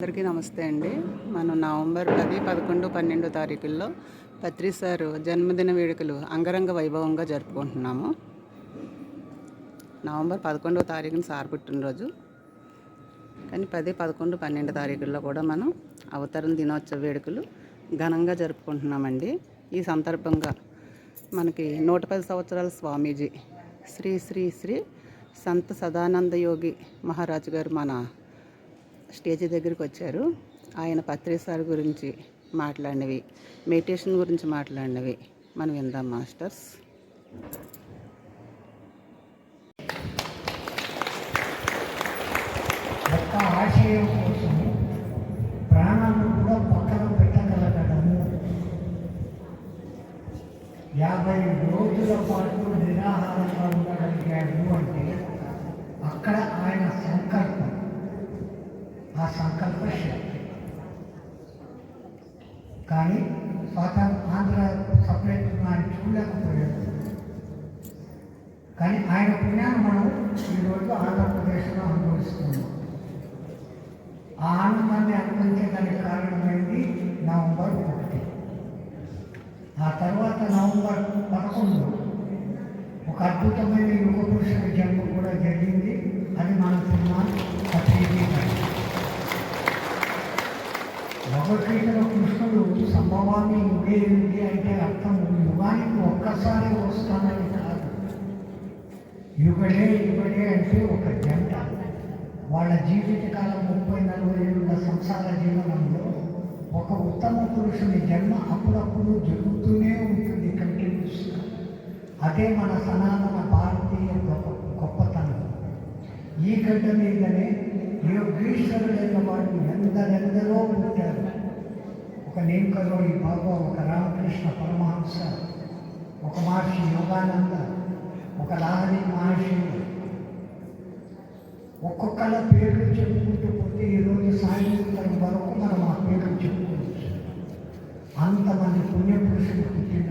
అందరికీ నమస్తే అండి. మనం నవంబర్ పది పదకొండు పన్నెండు తారీఖుల్లో పత్రిసారు జన్మదిన వేడుకలు అంగరంగ వైభవంగా జరుపుకుంటున్నాము. నవంబర్ పదకొండవ తారీఖున సార్ పుట్టినరోజు. కానీ పది పదకొండు పన్నెండు తారీఖుల్లో కూడా మనం అవతరణ దినోత్సవ వేడుకలు ఘనంగా జరుపుకుంటున్నామండి. ఈ సందర్భంగా మనకి నూట పది సంవత్సరాల స్వామీజీ శ్రీ శ్రీ శ్రీ సంత సదానంద యోగి మహారాజు గారు మన స్టేజ్ దగ్గరికి వచ్చారు. ఆయన పత్రేసారి గురించి మాట్లాడినవి మెడిటేషన్ గురించి మాట్లాడినవి. మనం విందాం మాస్టర్స్. ఆశయం కోసం ప్రాణాలను కూడా పక్కన పెట్టగలగడము యాభై రోజుల పాటు నిరాహారంగా ఉండగలిగాడు అంటే అక్కడ ఆయన సంకల్పం సంకల్ప శక్తి కానీ స్వాతంత్ర ఆంధ్ర సపరేట్ ఆయన చూడలేకపోయాడు కానీ ఆయన పుణ్యాన్ని మనం ఈరోజు ఆంధ్రప్రదేశ్లో అనుభవిస్తున్నాం. ఆ ఆనందాన్ని అనుభవించడానికి కారణమైంది నవంబర్ ఒకటి. ఆ తర్వాత నవంబర్ పదకొండు ఒక అద్భుతమైన యుగ పురుషుడి జన్మ కూడా జరిగింది అది మన సినిమా పత్రిక భగవద్గీతలో కృష్ణుడు సంభవాన్ని యుగే యుగే అంటే అర్థం యుగానికి ఒక్కసారి వస్తానని కాదు. యుగడే యుగడే అంటే ఒక జంట. వాళ్ళ జీవితకాలం ముప్పై నలభై ఏళ్ళ సంసార జీవనంలో ఒక ఉత్తమ పురుషుని జన్మ అప్పుడప్పుడు జరుగుతూనే ఉంటుంది కంటిన్యూస్గా అదే మన సనాతన భారతీయ గొప్ప గొప్పతనం. ఈ గడ్డ మీదనే యోగీశ్వరుడైన వాడు ఎందరెందరో పుట్టారు. ఒక నేంకలో ఈ బాబా ఒక రామకృష్ణ పరమహంస ఒక మహర్షి యోగానంద ఒక లాహరి మహర్షి ఒక్కొక్కళ్ళ పేర్లు చెప్పుకుంటూ పోతే ఈరోజు సాయంత్రం వరకు మనం ఆ పేర్లు చెప్పుకోవచ్చు. అంతమంది పుణ్యపురుషులు పుట్టిన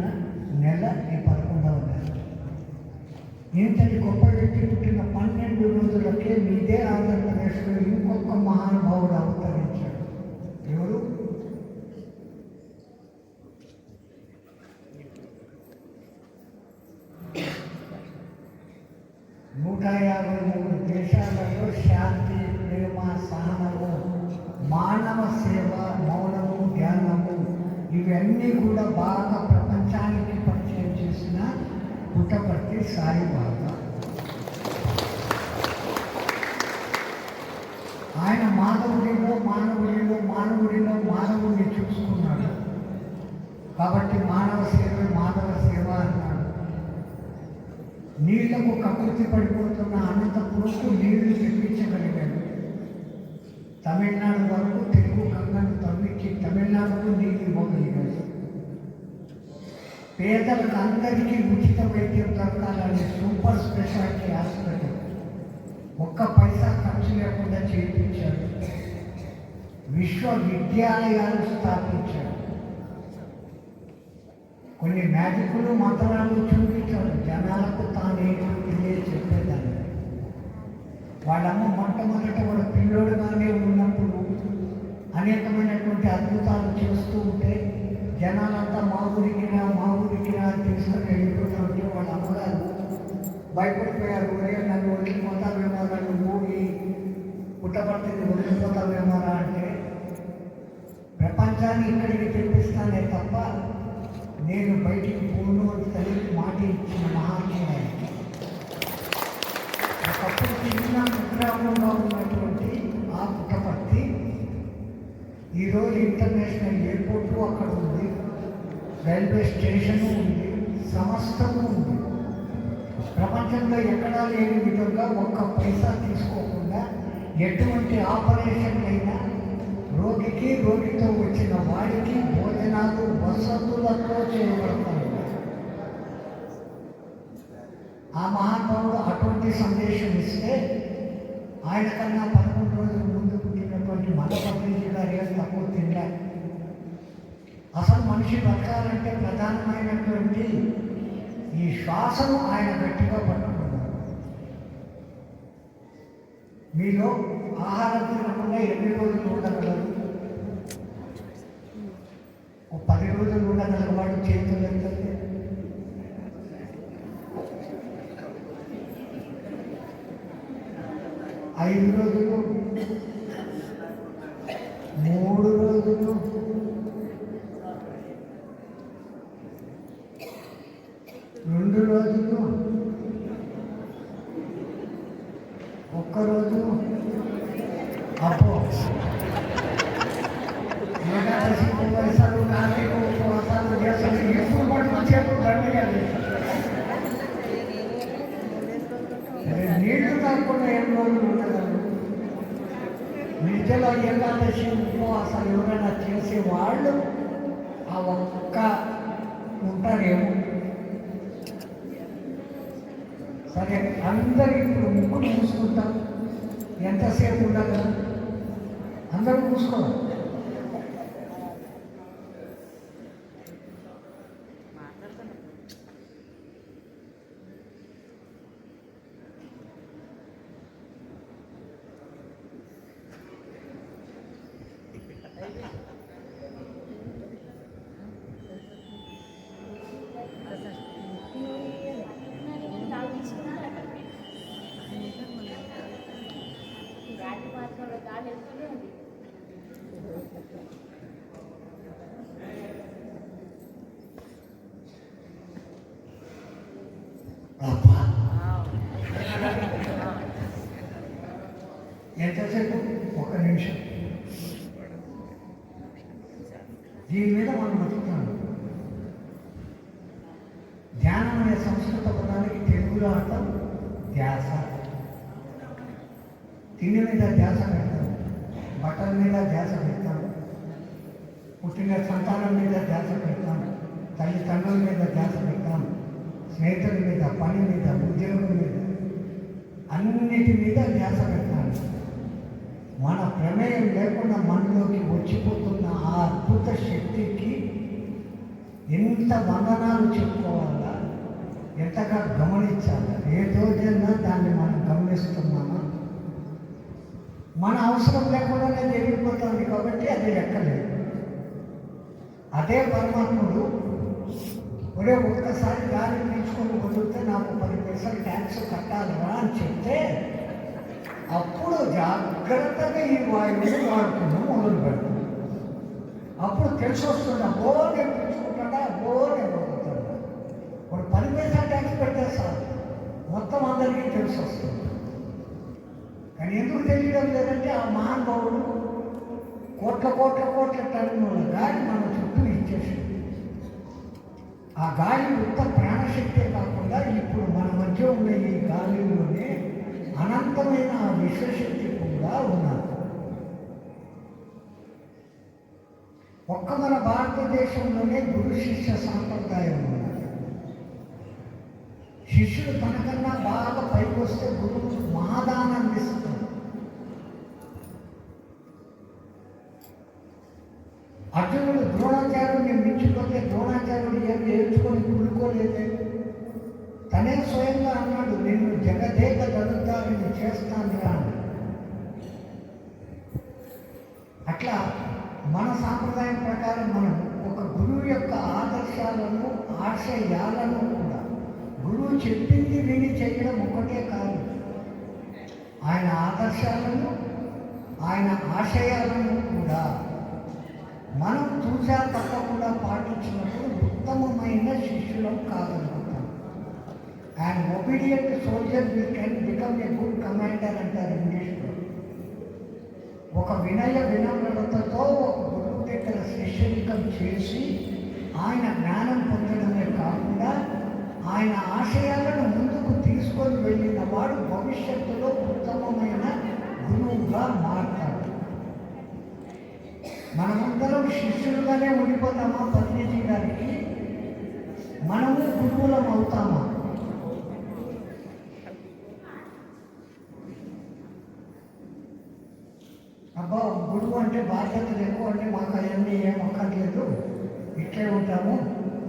నెల ఈ పదకొండవ నెల. ఇంతటి గొప్ప వ్యక్తి పుట్టిన పన్నెండు రోజులకే మీదే ఆంధ్రప్రదేశ్లో ఇంకొక మహానుభావుడు అవతరించాడు. ఎవరు నూట యాభై మూడు దేశాలలో శాంతి ప్రేమ సహనము మానవ సేవ మౌనము ధ్యానము ఇవన్నీ కూడా బాగా ప్రపంచానికి పరిచయం చేసిన పుట్టపర్తి సాయిబాబా ఆయన మానవుడిలో మానవుడిలో మానవుడిలో మానవుడిని చూసుకున్నాడు. కాబట్టి మానవ సేవ మానవ సేవ అన్నాడు. నీళ్ళకు కకృతి పడిపోతున్న అనంతపురకు నీళ్ళు తెప్పించగలిగాడు. తమిళనాడు వరకు తెలుగు గంగను తవ్వించి తమిళనాడుకు నీళ్ళు ఇవ్వగలిగాడు పేదలకు అందరికీ ఉచిత వైద్యం దొరకాలని సూపర్ స్పెషాలిటీ హాస్పిటల్. ఒక్క పైసా ఖర్చు లేకుండా చేయించాడు విశ్వవిద్యాలయాలు స్థాపించాడు కొన్ని మ్యాజిక్లు మంత్రాలు చూపించాడు జనాలకు తానేంటో తెలియచెప్పేదాన్ని వాళ్ళమ్మ మొట్టమొదట వాడు పిల్లోడుగానే ఉన్నప్పుడు అనేకమైనటువంటి అద్భుతాలు చేస్తూ ఉంటే జనాలంతా మా ఊరికిరా మా ఊరికినా తీసుకుని వెళ్ళిపోతూ ఉంటే వాళ్ళ అమ్మగారు భయపడిపోయారు. ఒరే నన్ను వదిలిపోతావేమో నన్ను ఊరి పుట్టపర్తిని వదిలిపోతావేమోరా అంటే ప్రపంచాన్ని ఇక్కడికి తెప్పిస్తానే తప్ప నేను బయటికి పోను అని తల్లికి మాట ఇచ్చిన మహాత్ముడు ఒకప్పుడు చిన్న కుగ్రామంలో ఉన్నటువంటి ఆ పుట్టపర్తి ఈరోజు ఇంటర్నేషనల్ ఎయిర్పోర్ట్ అక్కడ ఉంది. రైల్వే స్టేషన్ ఉంది. సమస్తము ఉంది. ప్రపంచంలో ఎక్కడా లేని విధంగా ఒక్క పైసా తీసుకోకుండా ఎటువంటి ఆపరేషన్ అయినా రోగికి రోగితో వచ్చిన వాడికి భోజనాలు వసతులతో చేయబడతాయి. ఆ మహానుభావుడు అటువంటి సందేశం ఇస్తే ఆయన కన్నా పదకొండు రోజుల ముందు పుట్టినటువంటి మన గారు ఏం తక్కువ తినలే అసలు మనిషి బతకాలంటే ప్రధానమైనటువంటి ఈ శ్వాసను ఆయన గట్టిగా పట్టుకున్నారు మీలో ఆహారం తినకుండా ఎన్ని రోజులు ఉండగలరు? ఓ పది రోజులు ఉండగలవాడు చేతులు ఎత్తండి ఐదు రోజులు మూడు రోజులు రెండు రోజులు ఒక్కరోజు రోజు ఏకాదశి ఉపవాసాలు కార్తీక ఉపవాసాలు చేస్తారు ఎప్పుడు పట్టుకొచ్చేపు బండి కాదు నీళ్ళు తాగకుండా ఎన్ని రోజులు ఉండగలరు? విద్యలో ఏకాదశి ఉపవాసాలు ఎవరైనా చేసే వాళ్ళు ఆ ఒక్క ఉంటారేమో సరే అందరు ఇప్పుడు ముక్కులు మూసుకుంటాం ఎంతసేపు ఉండగలరు అందరూ మూసుకోవాలి అబ్బా ఎంతసేపు ఒక నిమిషం దీని మీద మనం బతుకుతున్నాం. ధ్యానం అనే సంస్కృత పదానికి తెలుగులో అర్థం ధ్యాస. తిండి మీద ధ్యాస పెడతాం. బట్టల మీద ధ్యాస పెడతాం. పుట్టిన సంతానం మీద ధ్యాస పెడతాం. తల్లిదండ్రుల మీద ధ్యాస పెడతాం. స్నేహితుల మీద పని మీద ఉద్యోగం మీద అన్నిటి మీద ధ్యాస పెడతాం. మన ప్రమేయం లేకుండా మనలోకి వచ్చిపోతున్న ఆ అద్భుత శక్తికి ఎంత వందనాలు చెప్పుకోవాలా? ఎంతగా గమనించాలి? ఏ రోజైనా దాన్ని మనం గమనిస్తున్నామా? మన అవసరం లేకుండానే జరిగిపోతుంది కాబట్టి అది ఎక్కలేదు అదే పరమాత్ముడు ఒరే ఒక్కసారి గాలి పీల్చుకొని వదిలితే నాకు పది పైసలు ట్యాక్స్ కట్టాలరా అని చెప్తే అప్పుడు జాగ్రత్తగా ఈ వాయువుని వాడుకుంటూ మొదలు పెడతాం అప్పుడు తెలిసి వస్తుంది అబ్బో నేను పీల్చుకుంటాడా అబ్బో నేను వదులుతాడా ఇప్పుడు పది పైసా ట్యాక్స్ పెట్టేస్తారు మొత్తం అందరికీ తెలిసి వస్తుంది. కానీ ఎందుకు తెలియడం లేదంటే ఆ మహానుభావుడు కోట్ల కోట్ల కోట్ల టన్నుల గాలి మన చుట్టూ ఇచ్చేసింది. ఆ గాలి ఉత్త ప్రాణశక్తే కాకుండా ఇప్పుడు మన మధ్య ఉన్న ఈ గాలిలోనే అనంతమైన ఆ విశ్వశక్తి కూడా ఉన్నారు. ఒక్క మన భారతదేశంలోనే గురు శిష్య సాంప్రదాయం ఉన్నది శిష్యుడు తనకన్నా బాగా పైకి వస్తే గురువు మహాదానాన్ని ఇస్తాడు అర్జునుడు ద్రోణాచార్యుడిని మించిపోతే ద్రోణాచార్యుడు ఏం నేర్చుకొని కుడుకోలేదే తనే స్వయంగా అన్నాడు నేను జగదేక దళితాన్ని చేస్తాను అని అట్లా మన సాంప్రదాయం ప్రకారం మనం ఒక గురువు యొక్క ఆదర్శాలను ఆశయాలను కూడా గురువు చెప్పింది విని చేయడం ఒకటే కాదు. ఆయన ఆదర్శాలను ఆయన ఆశయాలను కూడా మనం చూసా తప్పకుండా పాటించినప్పుడు ఉత్తమమైన శిష్యులం కాదు and obedient soldier we can become a good commander అంటారు ఇంగ్లీష్లో ఒక వినయ వినమ్రతతో ఒక గురువు దగ్గర శిష్యరికం చేసి ఆయన జ్ఞానం పొందడమే కాకుండా ఆయన ఆశయాలను ముందుకు తీసుకొని వెళ్ళిన వాడు భవిష్యత్తులో ఉత్తమమైన గురువుగా మారుతాడు. మనమందరం శిష్యులుగానే ఉండిపోతామా పత్రిజీ గారికి? మనము గురువులం అవుతామా అబ్బా గురువు అంటే బాధ్యతలు ఎక్కువ అంటే మాకు అవన్నీ ఏం అక్కర్లేదు ఇట్లే ఉంటాము.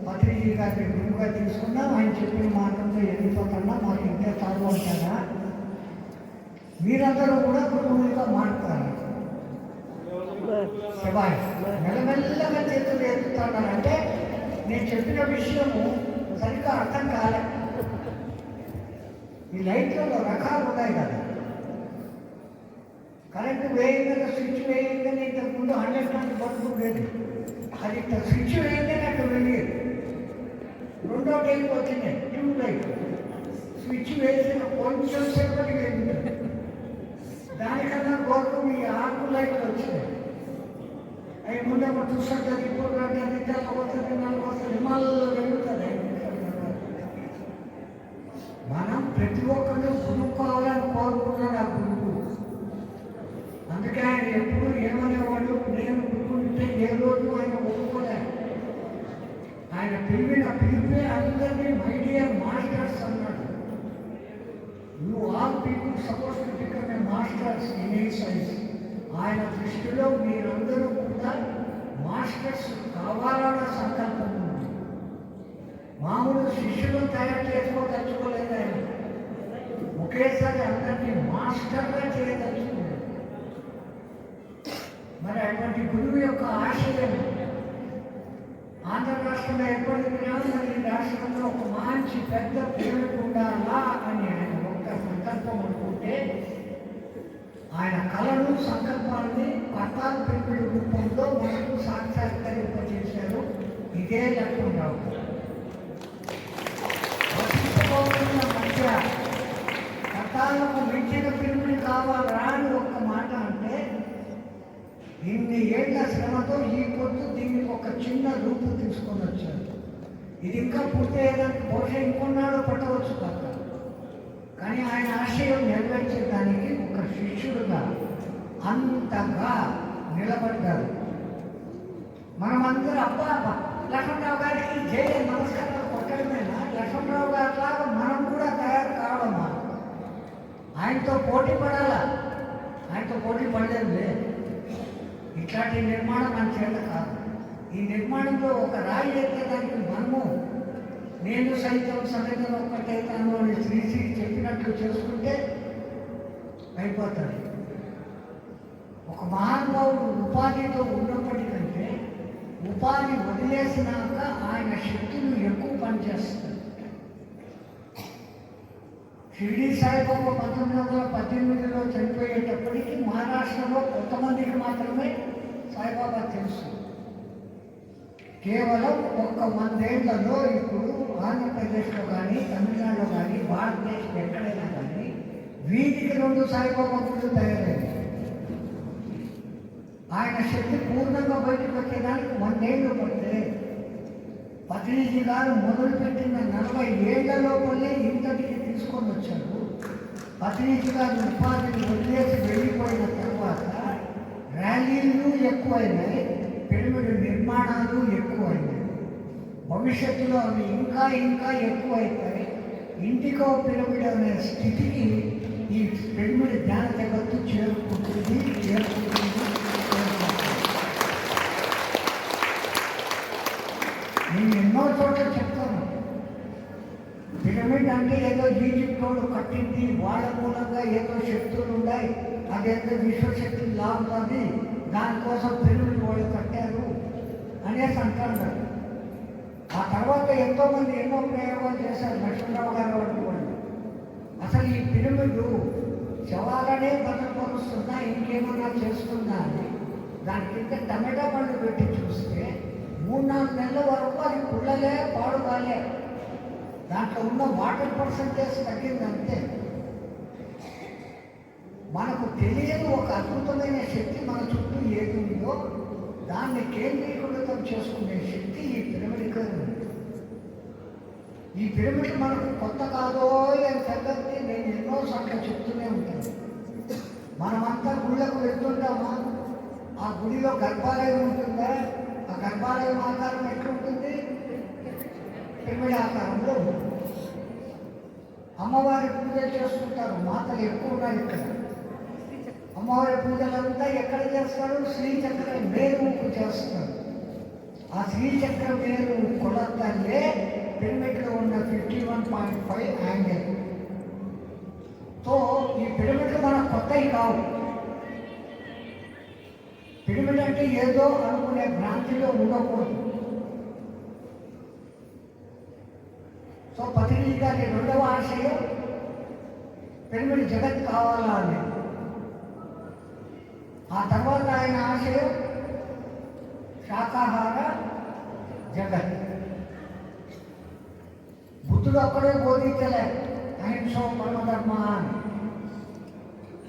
పత్రిజీ గారిని గురువుగా తీసుకున్నా ఆయన చెప్పిన మాటలతో వెళ్ళిపోతున్నా మాకు ఇంటే చాలు అంటారా? మీరందరూ కూడా గురువులుగా మారుతారు. శివాయ్ మెల్లమెల్లగా చేతులు ఎత్తుతున్నారంటే నేను చెప్పిన విషయము సరిగ్గా అర్థం కాలే. ఈ లైట్లలో రకాలు ఉన్నాయి కదా. కరెంటు వేయంగానే స్విచ్ వేయంగానే ఇంతకుముందు హండ్రెడ్ ట్వంటీ బతుకు లేదు అది ఇట్లా స్విచ్ వేయంగానే అక్కడ వెళ్ళేది రెండో టైం వచ్చింది. ట్యూబ్ లైట్ స్విచ్ వేసిన కొంచెం సేపటి వెళ్ళింది దానికన్నా గోడకు మీ ఆకు లైట్లు వచ్చింది అవి ముందే ముందేమో చూస్తుంటే ఇప్పుడు అంటే నిద్రలో వస్తుంది నాలుగు వస్తుంది హిమాలయంలో వెళ్తుంది మనం ప్రతి ఒక్కరు గురువు కావాలని కోరుకున్నాడు ఆ గురువు. అందుకే ఆయన ఎప్పుడు ఏమనేవాడు నేను గురువుంటే ఏ రోజు ఆయన ఒప్పుకోలే. ఆయన పిలిపిన పిలిపే అందరినీ మై డియర్ మాస్టర్స్ అన్నాడు. You all people suppose to become a masters in a science ఆయన దృష్టిలో మీరందరూ కూడా మాస్టర్స్ కావాలన్న సంకల్పం ఉంది. మామూలు శిష్యులను తయారు చేసుకోదలుచుకోలేదు ఆయన. ఒకేసారి అందరినీ మాస్టర్గా చేయదలుచుకున్నాడు మరి అటువంటి గురువు యొక్క ఆశయం ఆంధ్ర రాష్ట్రంలో ఏర్పడుతున్నా మరి ఈ రాష్ట్రంలో ఒక మంచి పెద్ద పేరు ఉండాలా అని ఆయన ఒక్క సంకల్పం అనుకుంటే ఆయన కళలు సంకల్పాలని పట్టాలు పెంపుడు రూపంలో మనకు సాక్షాత్కరింపజేశారు ఇదే లక్ష్మణరావు ఒక చిన్న రూపు తీసుకొని వచ్చారు. ఇది ఇంకా పూర్తయ్యేదానికి బహుశా ఇంకొన్నాళ్ళు పట్టవచ్చు కాక. కానీ ఆయన ఆశయం నెరవేర్చేదానికి ఒక శిష్యుడుగా అంతగా నిలబడ్డారు. మనమందరూ అబ్బా అబ్బా లక్ష్మణరావు గారికి జయ నమస్కారాలు కొట్టడమేనా? లక్ష్మణరావు గారిలాగా మనం కూడా తయారు కావడమా? ఆయనతో పోటీ పడాలా? ఆయనతో పోటీ పడలేదు ఇట్లాంటి నిర్మాణం మన చేత కాదు. ఈ నిర్మాణంలో ఒక రాయి ఎత్తేదానికి మనము నేను సైతం సమితం ఒక్కటైతాను అని శ్రీశ్రీ చెప్పినట్లు చేసుకుంటే అయిపోతుంది ఒక మహానుభావుడు ఉపాధితో ఉన్నప్పటికంటే ఉపాధి వదిలేసినాక ఆయన శక్తులు ఎక్కువ పనిచేస్తాయి షిరిడి సాయిబాబా పంతొమ్మిది వందల పద్దెనిమిదిలో చనిపోయేటప్పటికి మహారాష్ట్రలో కొంతమందికి మాత్రమే సాయిబాబా తెలుసు. కేవలం ఒక్క వందేళ్ళలో ఇప్పుడు ఆంధ్రప్రదేశ్లో కానీ తమిళనాడులో కానీ భారతదేశం ఎక్కడైనా కానీ వీధికి రెండు సాయిబాబా గుళ్ళు తయారయ్యాయి ఆయన శక్తి పూర్ణంగా బయటకు వచ్చేదానికి వందేళ్ళు పడితే పత్రిజీ గారు మొదలుపెట్టిన నలభై ఏళ్ళ ఇంతటికి తీసుకొని వచ్చారు. పత్రిజీ గారు ఉపాధిని వదిలేసి వెళ్ళిపోయిన తర్వాత ర్యాలీలు ఎక్కువైనాయి. పిరమిడ్ నిర్మాణాలు ఎక్కువైనాయి. భవిష్యత్తులో అవి ఇంకా ఇంకా ఎక్కువైతాయి. ఇంటికో పిరమిడ్ అనే స్థితికి ఈ పిరమిడ్ జ్ఞాన జగత్తు చేరుకుంటుంది చేరుకుంటుంది నేను ఎన్నో చోట్ల చెప్తాను. పిరమిడ్ అంటే ఏదో ఈజిప్ట్ వాడు కట్టింది వాళ్ళ మూలంగా ఏదో శక్తులు ఉన్నాయి. అదేదో విశ్వశక్తి లాగుతుంది దానికోసం తెలుగుని వాళ్ళు కట్టారు అనేసి అంటారు ఆ తర్వాత ఎంతోమంది ఎన్నో ప్రయోగాలు చేశారు లక్ష్మణరావు గారు వంటి వాళ్ళు. అసలు ఈ పిరమిడ్ శవాలనే భద్రపరుస్తుందా ఇంకేమన్నా చేస్తుందా అని దాని కింద టమాటా పండు పెట్టి చూస్తే మూడు నాలుగు నెలల వరకు అది పుల్లలే పాడు కాలే దాంట్లో ఉన్న వాటర్ పర్సంటేజ్ తగ్గిందంతే మనకు తెలియని ఒక అద్భుతమైన శక్తి మన చుట్టూ ఏది ఉందో దాన్ని కేంద్రీకృతం చేసుకునే శక్తి ఈ పిరమిడ్కి కాదు ఈ పిరమిడ్ మనకు కొత్త కాదో అని సంగతి నేను ఎన్నో ఎన్నోసార్లు చెప్తూనే ఉంటాను. మనమంతా గుళ్ళకు వెళ్తుంటామా? ఆ గుడిలో గర్భాలయం ఉంటుందా? ఆ గర్భాలయం ఆకారం ఎట్లుంటుంది? పిరమిడ్ ఆకారంలో ఉంటుంది. అమ్మవారి పూజ చేసుకుంటారు మాతలు ఎక్కువ ఉన్నాయి ఇక్కడ. అమ్మవారి పూజలంతా ఎక్కడ చేస్తారు? శ్రీచక్రం మేరుకు చేస్తారు. ఆ శ్రీచక్రం మేరు కొలతలే పిరమిడ్లో ఉన్న fifty one point five angle. తో ఈ పిరమిడ్లు మన కొత్తవి కావు. పిరమిడ్ అంటే ఏదో అనుకునే భ్రాంతిలో ఉండకూడదు. సో పత్రిక గారి రెండవ ఆశయం పిరమిడ్ జగత్ కావాలా అని. ఆ తర్వాత ఆయన ఆశయం శాకాహార జగత్. బుద్ధుడు అక్కడే బోధించలే. అహింసో పరమధర్మ అని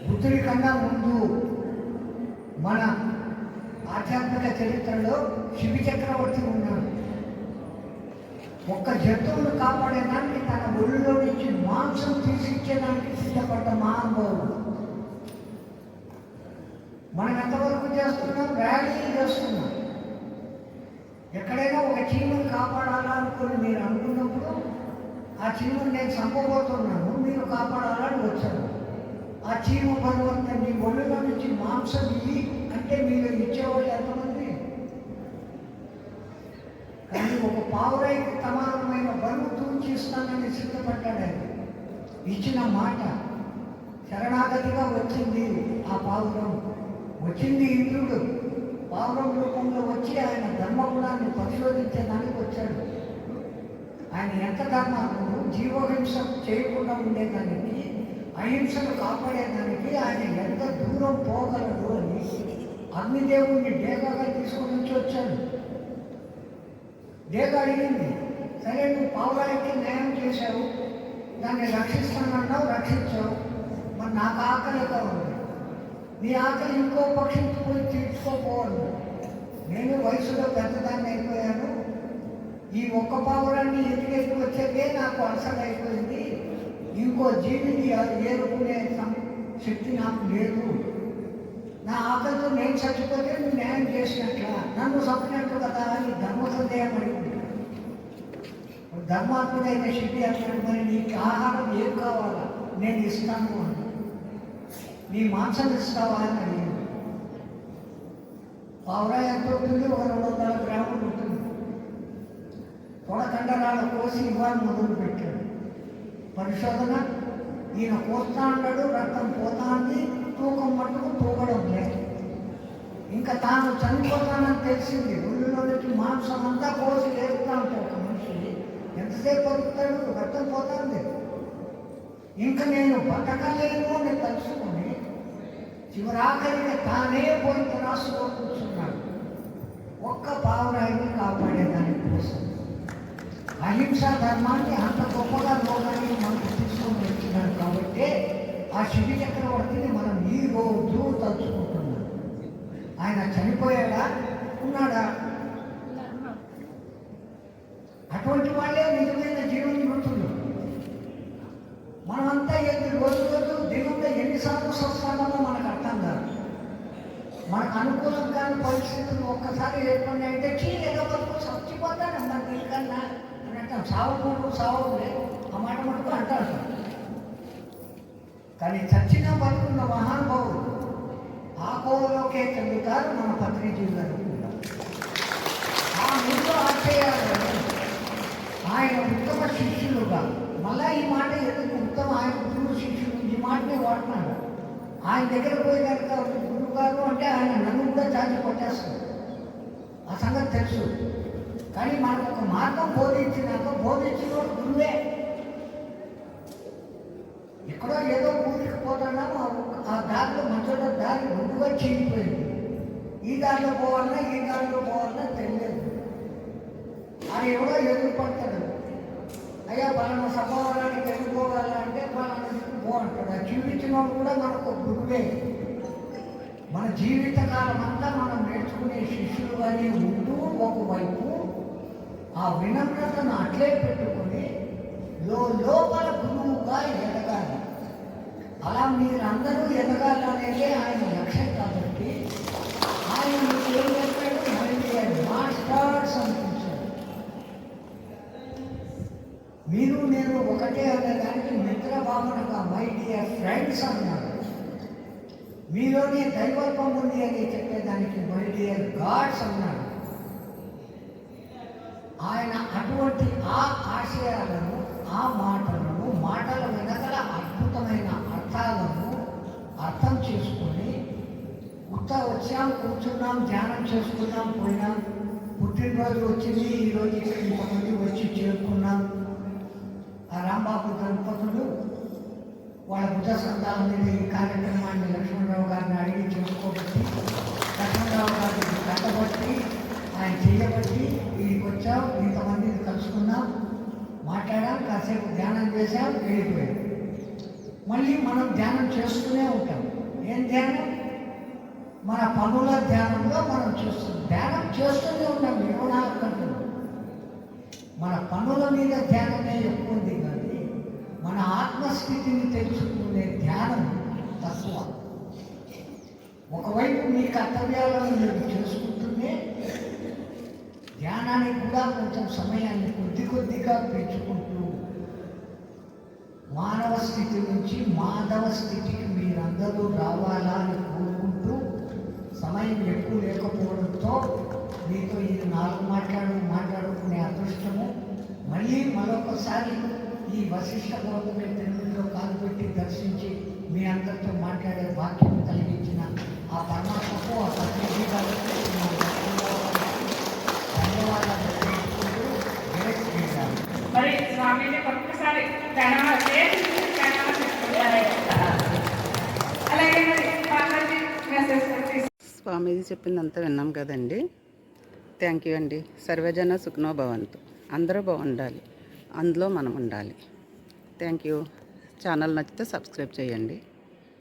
బుద్ధుడి కన్నా ముందు మన ఆధ్యాత్మిక చరిత్రలో శివి చక్రవర్తి ఉన్నాడు. ఒక్క జంతువును కాపాడేదానికి తన ఒళ్ళలో నుంచి మాంసం తీసిచ్చేదానికి సిద్ధపడ్డ మహానుభావుడు. మనం ఎంతవరకు చేస్తున్నాం? ర్యాలీ చేస్తున్నాం. ఎక్కడైనా ఒక చీమను కాపాడాలా అనుకుని మీరు అనుకున్నప్పుడు ఆ చీమను నేను చంపబోతున్నాను మీరు కాపాడాలని వచ్చాను. ఆ చీమ భగవంతుని మీ ఒళ్ళులో నుంచి మాంసం ఇవి అంటే మీరు ఇచ్చేవాళ్ళు ఎంతమంది? కానీ ఒక పావురాయికి సమానమైన బరువు తూచిస్తానని సిద్ధపడ్డాడు ఆయన. ఇచ్చిన మాట శరణాగతిగా వచ్చింది ఆ పావురం. వచ్చింది ఇంద్రుడు. పావురం రూపంలో వచ్చి ఆయన ధర్మగుణాన్ని పరిశోధించడానికి వచ్చాడు. ఆయన ఎంత ధర్మాత్ముడు? జీవహింస చేయకుండా ఉండేదానికి అహింసను కాపాడేదానికి ఆయన ఎంత దూరం పోగలడు అని అగ్నిదేవుణ్ణి డేగాగా తీసుకొని వచ్చి వచ్చాడు. డేగ అడిగింది సరే నువ్వు పావురానికి న్యాయం చేశావు. దాన్ని రక్షిస్తానన్నావు రక్షించావు. మరి నాకు ఆకలిగా ఉంది. నీ ఆకలి ఇంకో పక్షికి పోయి తీర్చుకోకూడదు. నేను వయసులో పెద్దదాన్ని అయిపోయాను. ఈ ఒక్క పావురాన్ని ఎదిగేసి వచ్చేదే నాకు అలసట అయిపోయింది. ఇంకో జీవిని ఏరుకునే శక్తి నాకు లేదు. నా ఆకలితో నేను చచ్చిపోతే నువ్వు న్యాయం చేసినట్లా? నన్ను చంపినట్టు కదా? అని ధర్మ సందేహం అడిగింది. ధర్మాత్ముడైన శక్తి అట్లా మరి నీకు ఆహారం ఏం కావాలా? నేను ఇస్తాను అని నీ మాంసం ఇస్తావా అని అడిగింది. పావురా ఎంత ఉంటుంది? ఒక రెండు వందల గ్రాములు ఉంటుంది. తొడకండరాలు కోసి ఇవ్వాలి మొదలు పెట్టాడు. పరిశోధన ఈయన కోస్తా అన్నాడు రక్తం పోతా ఉంది తూకం మట్టుకు తూగడం లేదు. ఇంకా తాను చనిపోతానని తెలిసింది. ఒళ్ళులో నుంచి మాంసం అంతా కోసి లేపుతా ఒక మనిషి ఎంతసేపు బతుకుతాడు? రక్తం పోతుంది ఇంకా నేను బతకలేను అని తెలుసుకుని చివరాఖరిగా తానే పోయి రాసులో కూర్చున్నాడు. ఒక్క పావురాయిని కాపాడేదానికి కోసం అహింసా ధర్మాన్ని అంత గొప్పగా లోకాన్ని మనకు తీసుకొని వచ్చినాడు కాబట్టి ఆ శివి చక్రవర్తిని మనం ఈ రోజు తలుచుకుంటున్నాం. ఆయన చనిపోయాడా? ఉన్నాడా? అటువంటి వాళ్ళే నిజమైన జీవన మృతులు. మనమంతా ఎన్ని రోజు రోజు దినంలో ఎన్నిసార్లు వస్తామో మనకు మనకు అనుకూలం కాని పరిస్థితులు ఒక్కసారి ఏర్పడినాయంటే చీ ఏదో వరకు చచ్చిపోతాను మన వీళ్ళకన్నా అని అంటాం సావకూడదు సావకులే ఆ మాట మటుకు అంటారు. కానీ చచ్చిన బతుకున్న మహానుభావులు ఆ కోవలోకే చెందుతారు మన పత్రిజీవులు ఆ ముందు ఆశయాలను ఆయన ఉత్తమ శిష్యులుగా. మళ్ళా ఈ మాట ఎందుకు ఉత్తమ? ఆయన గురువు శిష్యులు ఈ మాటనే వాడుతున్నాడు. ఆయన దగ్గర పోయి కనుక గారు అంటే ఆయన నన్ను కూడా చాచి కొట్టేస్తాడు. ఆ సంగతి తెలుసు. కానీ మనకు ఒక మార్గం బోధించినాక బోధించిన గురువే. ఎక్కడో ఏదో ఊరికి పోతున్నాము ఆ దారిలో మధ్యలో దారి ముందుగా చీలిపోయింది. ఈ దారిలో పోవాలన్నా ఈ దారిలో పోవాలన్నా తెలియదు. ఆయన ఎవడో ఎదురుపడతాడు. అయ్యా పలానా సభావరానికి వెళ్ళిపోవాలంటే పలానా పో అంటాడు. ఆ జీవించిన వాడు కూడా మనకు ఒక గురువే. మన జీవితకాలం అంతా మనం నేర్చుకునే శిష్యులుగానే ఉంటూ ఒకవైపు ఆ వినమ్రతను అట్లే పెట్టుకొని లో లోపల గురువుగా ఎదగాలి. అలా మీరందరూ ఎదగాలి అనేది ఆయన లక్ష్యం కాబట్టి ఆయన ఏం చెప్పాడు? మళ్ళీ మాస్టర్స్ అనిపించాడు మీరు నేను ఒకటే అనేదానికి మిత్ర భావనగా మై డియర్ ఫ్రెండ్స్ అన్నాడు మీలోనే దైవత్వం ఉంది అని చెప్పేదానికి మైడియర్ గాడ్స్ అన్నాడు ఆయన అటువంటి ఆ ఆశయాలను ఆ మాటలను మాటల వెనకల అద్భుతమైన అర్థాలను అర్థం చేసుకొని కొత్త వచ్చాం కూర్చున్నాం ధ్యానం చేసుకున్నాం పోయినాం. పుట్టినరోజు వచ్చింది ఈరోజు ఇక్కడ ఇంతమంది వచ్చి చేరుకున్నాం. రాంబాబు దంపతులు వాళ్ళ బుధ సంతానం మీద ఈ కార్యక్రమాన్ని లక్ష్మణరావు గారిని అడిగి చేసుకోబట్టి లక్ష్మణరావు గారిని కట్టబట్టి ఆయన చేయబట్టి వీడికి వచ్చాం ఇంతమందిని కలుసుకున్నాం మాట్లాడాం కాసేపు ధ్యానం చేశాం వెళ్ళిపోయాం. మళ్ళీ మనం ధ్యానం చేస్తూనే ఉంటాం. ఏం ధ్యానం? మన పనుల ధ్యానంలో మనం చేస్తున్నాం ధ్యానం చేస్తూనే ఉంటాం ఇరవై నాలుగు మన పనుల మీద ధ్యానమే ఎక్కువ ఉంది మన ఆత్మస్థితిని తెలుసుకునే ధ్యానం తక్కువ. ఒకవైపు మీ కర్తవ్యాలను మీరు చేసుకుంటూనే ధ్యానానికి కూడా కొంచెం సమయాన్ని కొద్ది కొద్దిగా పెంచుకుంటూ మానవ స్థితి నుంచి మాధవ స్థితికి మీరందరూ రావాలా అని కోరుకుంటూ సమయం ఎక్కువ లేకపోవడంతో మీతో ఇది నాలుగు మాట్లాడు మాట్లాడుకునే అదృష్టము మళ్ళీ మరొకసారి ఈ వశిష్ట గౌతమి తెలుగులో కాలు పెట్టి దర్శించి మీ అందరితో మాట్లాడే భాగ్యం కలిగించిన ఆ పరమాత్మకు ఆ ధన్యవాదాలు మరి స్వామిని ఒక్కసారి తీసు స్వామీజీ చెప్పిందంతా విన్నాం కదండి. థ్యాంక్ యూ అండి. సర్వజన సుఖనో భవంతు. అందరూ బాగుండాలి. అందులో మనం ఉండాలి. Thank you. ఛానల్ నచ్చితే సబ్స్క్రైబ్ చేయండి.